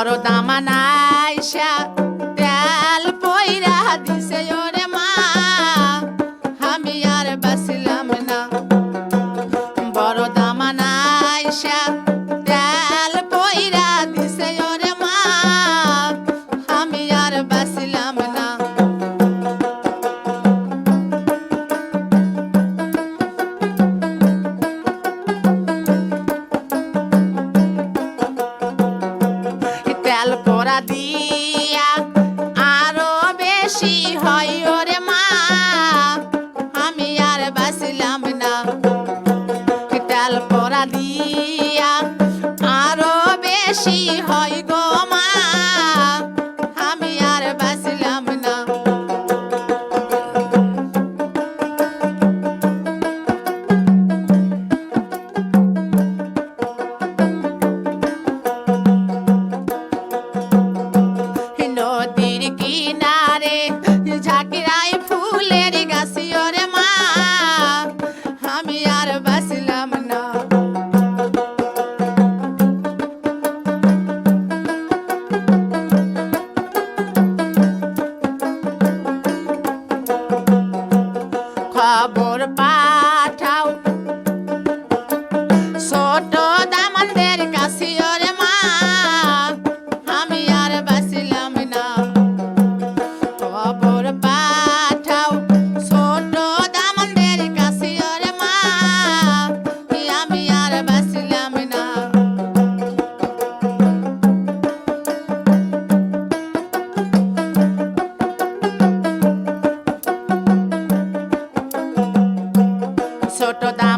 Choro da manaixa. লাল করা দিয়া আরও বেশি হয় ওরে মা। আমি আর বাঁচলাম না। ডাল করা দিয়া আরও বেশি হয় গো মা। don't toda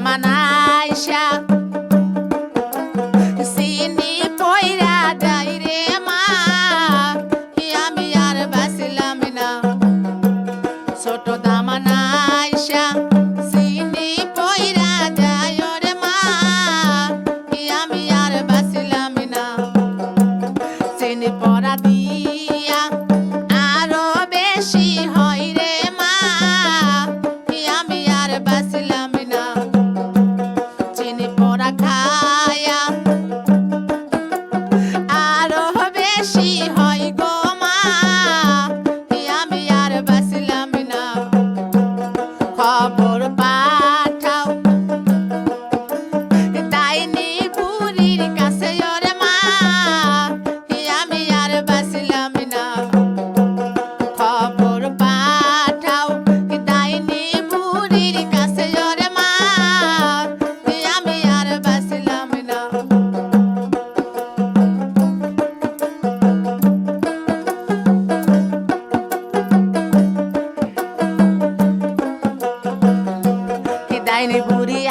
Ain't booty.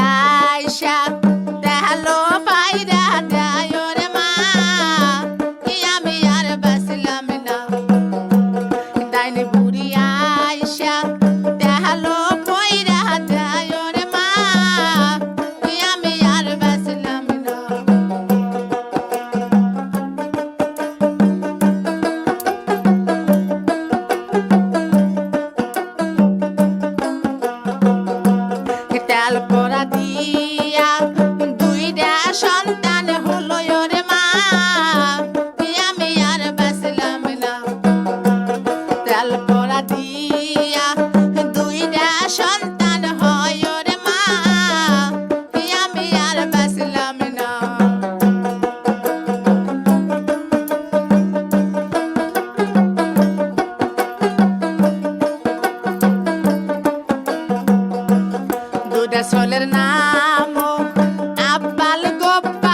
তেল পরা দিয়া, দুইটা সন্তান হলো রে মা। আমি আর বাঁচলাম না। তেল পরা দিয়া go